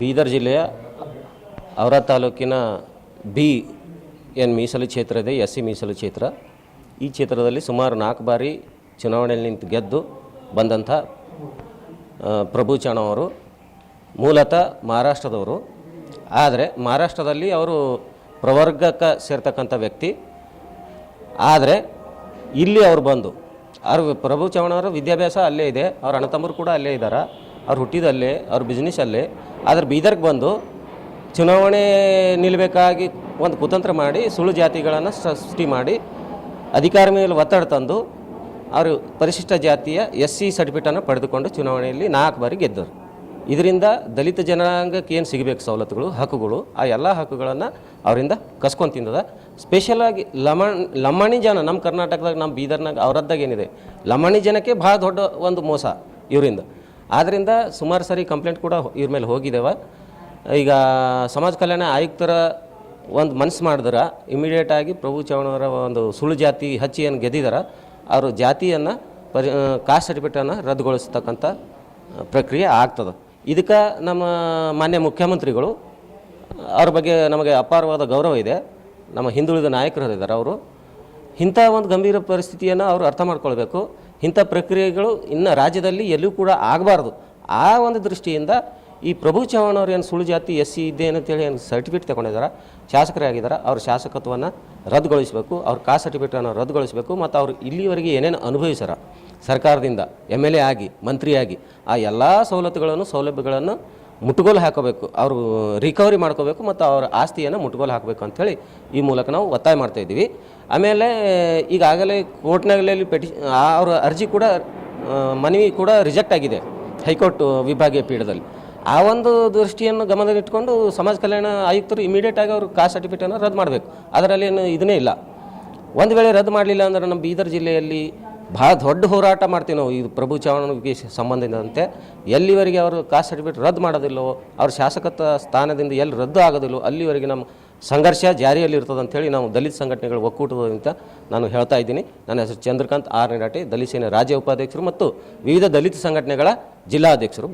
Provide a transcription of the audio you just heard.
ಬೀದರ್ ಜಿಲ್ಲೆಯ ಅವರ ತಾಲೂಕಿನ ಬಿ ಏನು ಮೀಸಲು ಕ್ಷೇತ್ರ ಇದೆ, ಎಸ್ ಸಿ ಮೀಸಲು ಕ್ಷೇತ್ರ. ಈ ಕ್ಷೇತ್ರದಲ್ಲಿ ಸುಮಾರು ನಾಲ್ಕು ಬಾರಿ ಚುನಾವಣೆಯಲ್ಲಿ ನಿಂತು ಗೆದ್ದು ಬಂದಂಥ ಪ್ರಭು ಚಾಣ ಅವರು, ಮೂಲತಃ ಮಹಾರಾಷ್ಟ್ರದವರು. ಆದರೆ ಮಹಾರಾಷ್ಟ್ರದಲ್ಲಿ ಅವರು ಪ್ರವರ್ಗಕ್ಕೆ ಸೇರ್ತಕ್ಕಂಥ ವ್ಯಕ್ತಿ. ಆದರೆ ಇಲ್ಲಿ ಅವರು ಬಂದು, ಅವ್ರ ಪ್ರಭು ಚೌಹಾಣ್ ಅವರ ವಿದ್ಯಾಭ್ಯಾಸ ಅಲ್ಲೇ ಇದೆ, ಅವ್ರ ತಮ್ಮರು ಕೂಡ ಅಲ್ಲೇ ಇದ್ದಾರೆ? ಅವ್ರು ಹುಟ್ಟಿದಲ್ಲೇ, ಅವ್ರ ಬಿಸ್ನೆಸ್ ಅಲ್ಲೇ, ಆದ್ರೆ ಬೀದರ್ಗೆ ಬಂದು ಚುನಾವಣೆ ನಿಲ್ಲಬೇಕಾಗಿ ಒಂದು ಕುತಂತ್ರ ಮಾಡಿ, ಸುಳ್ಳು ಜಾತಿಗಳನ್ನು ಸೃಷ್ಟಿ ಮಾಡಿ, ಅಧಿಕಾರ ಮೇಲೆ ಒತ್ತಡ ತಂದು, ಅವರು ಪರಿಶಿಷ್ಟ ಜಾತಿಯ ಎಸ್ ಸಿ ಸರ್ಟಿಫಿಕೇಟನ್ನು ಪಡೆದುಕೊಂಡು ಚುನಾವಣೆಯಲ್ಲಿ ನಾಲ್ಕು ಬಾರಿ ಗೆದ್ದರು. ಇದರಿಂದ ದಲಿತ ಜನಾಂಗಕ್ಕೆ ಏನು ಸಿಗಬೇಕು ಸವಲತ್ತುಗಳು, ಹಕ್ಕುಗಳು, ಆ ಎಲ್ಲ ಹಕ್ಕುಗಳನ್ನು ಅವರಿಂದ ಕಸ್ಕೊಂಡು ತಿಂದದ. ಸ್ಪೆಷಲಾಗಿ ಲಮಣ್ ಲಂಬಾಣಿ ಜನ ನಮ್ಮ ಕರ್ನಾಟಕದಾಗ ನಮ್ಮ ಬೀದರ್ನಾಗ ಅವರದ್ದಾಗ ಏನಿದೆ ಲಂಬಾಣಿ ಜನಕ್ಕೆ ಭಾಳ ದೊಡ್ಡ ಒಂದು ಮೋಸ ಇವರಿಂದ. ಆದ್ದರಿಂದ ಸುಮಾರು ಸರಿ ಕಂಪ್ಲೇಂಟ್ ಕೂಡ ಇವ್ರ ಮೇಲೆ ಹೋಗಿದ್ದೇವೆ ಈಗ ಸಮಾಜ ಕಲ್ಯಾಣ ಆಯುಕ್ತರ ಒಂದು ಮನಸ್ಸು ಮಾಡಿದ್ರೆ ಇಮಿಡಿಯೇಟಾಗಿ ಪ್ರಭು ಚೌಹಾಣ್ ಅವರ ಒಂದು ಸುಳ್ಳು ಜಾತಿ ಹಚ್ಚಿ ಏನು ಗೆದ್ದಿದಾರ, ಅವರು ಜಾತಿಯನ್ನು ಪರಿ ಕಾಸ್ಟ್ ಸರ್ಟಿಫಿಕೇಟನ್ನು ರದ್ದುಗೊಳಿಸ್ತಕ್ಕಂಥ ಪ್ರಕ್ರಿಯೆ ಆಗ್ತದೆ. ಇದಕ್ಕೆ ನಮ್ಮ ಮಾನ್ಯ ಮುಖ್ಯಮಂತ್ರಿಗಳು, ಅವ್ರ ಬಗ್ಗೆ ನಮಗೆ ಅಪಾರವಾದ ಗೌರವ ಇದೆ. ನಮ್ಮ ಹಿಂದುಳಿದ ನಾಯಕರು ಇದ್ದಾರೆ ಅವರು. ಇಂಥ ಒಂದು ಗಂಭೀರ ಪರಿಸ್ಥಿತಿಯನ್ನು ಅವರು ಅರ್ಥ ಮಾಡ್ಕೊಳ್ಬೇಕು. ಇಂಥ ಪ್ರಕ್ರಿಯೆಗಳು ಇನ್ನು ರಾಜ್ಯದಲ್ಲಿ ಎಲ್ಲೂ ಕೂಡ ಆಗಬಾರ್ದು. ಆ ಒಂದು ದೃಷ್ಟಿಯಿಂದ ಈ ಪ್ರಭು ಚವಾಣ್ ಅವ್ರು ಏನು ಸುಳ್ಳು ಜಾತಿ, ಎಸ್ ಸಿ ಇದೆ ಅಂತೇಳಿ ಏನು ಸರ್ಟಿಫಿಕೇಟ್ ತಗೊಂಡಿದ್ದಾರೆ ಶಾಸಕರೇ ಆಗಿದ್ದಾರೆ ಅವ್ರ ಶಾಸಕತ್ವವನ್ನು ರದ್ದುಗೊಳಿಸಬೇಕು, ಅವ್ರ ಕಾಸ್ಟ್ ಸರ್ಟಿಫಿಕೇಟನ್ನು ರದ್ದುಗೊಳಿಸಬೇಕು ಮತ್ತು ಅವರು ಇಲ್ಲಿವರೆಗೆ ಏನೇನು ಅನುಭವಿಸ್ಯಾರ ಸರ್ಕಾರದಿಂದ ಎಂ ಎಲ್ ಎ ಆಗಿ, ಮಂತ್ರಿಯಾಗಿ, ಆ ಎಲ್ಲ ಸವಲತ್ತುಗಳನ್ನು, ಸೌಲಭ್ಯಗಳನ್ನು ಮುಟ್ಟುಗೋಲು ಹಾಕೋಬೇಕು, ಅವರು ರಿಕವರಿ ಮಾಡ್ಕೋಬೇಕು ಮತ್ತು ಅವರ ಆಸ್ತಿಯನ್ನು ಮುಟ್ಟುಗೋಲು ಹಾಕಬೇಕು ಅಂಥೇಳಿ ಈ ಮೂಲಕ ನಾವು ಒತ್ತಾಯ ಮಾಡ್ತಾ ಇದ್ದೀವಿ. ಆಮೇಲೆ ಈಗಾಗಲೇ ಕೋರ್ಟ್ನಲ್ಲಿ ಪೆಟಿ ಅವರ ಅರ್ಜಿ ಕೂಡ ಮನವಿ ಕೂಡ ರಿಜೆಕ್ಟ್ ಆಗಿದೆ ಹೈಕೋರ್ಟ್ ವಿಭಾಗೀಯ ಪೀಠದಲ್ಲಿ. ಆ ಒಂದು ದೃಷ್ಟಿಯನ್ನು ಗಮನದಲ್ಲಿಟ್ಟುಕೊಂಡು ಸಮಾಜ ಕಲ್ಯಾಣ ಆಯುಕ್ತರು ಇಮಿಡಿಯೇಟ್ ಆಗಿ ಅವರು ಕಾಸ್ಟ್ ಸರ್ಟಿಫಿಕೇಟನ್ನು ರದ್ದು ಮಾಡಬೇಕು. ಅದರಲ್ಲಿ ಏನು ಇದನ್ನೇ ಇಲ್ಲ. ಒಂದು ವೇಳೆ ರದ್ದು ಮಾಡಲಿಲ್ಲ ಅಂದ್ರೆ ನಮ್ಮ ಬೀದರ್ ಜಿಲ್ಲೆಯಲ್ಲಿ ಭಾಳ ದೊಡ್ಡ ಹೋರಾಟ ಮಾಡ್ತೀವಿ ನಾವು. ಇದು ಪ್ರಭು ಚಾವಣನಿಗೆ ಸಂಬಂಧಿಸಿದಂತೆ ಎಲ್ಲಿವರೆಗೆ ಅವರು ಕಾಸ್ಟ್ ಸರ್ಟಿಫಿಕೇಟ್ ರದ್ದು ಮಾಡೋದಿಲ್ಲವೋ, ಅವ್ರ ಶಾಸಕತ್ವ ಸ್ಥಾನದಿಂದ ಎಲ್ಲಿ ರದ್ದು ಆಗೋದಿಲ್ಲೋ ಅಲ್ಲಿವರೆಗೆ ನಮ್ಮ ಸಂಘರ್ಷ ಜಾರಿಯಲ್ಲಿರ್ತದೆ ಅಂತೇಳಿ ನಾವು ದಲಿತ ಸಂಘಟನೆಗಳ ಒಕ್ಕೂಟದಿಂದ ನಾನು ಹೇಳ್ತಾ ಇದ್ದೀನಿ. ನನ್ನ ಹೆಸರು ಚಂದ್ರಕಾಂತ್ ಆರ್ ನಿರಾಟಿ ದಲಿತ ಸೇನೆ ರಾಜ್ಯ ಉಪಾಧ್ಯಕ್ಷರು ಮತ್ತು ವಿವಿಧ ದಲಿತ ಸಂಘಟನೆಗಳ ಜಿಲ್ಲಾಧ್ಯಕ್ಷರು.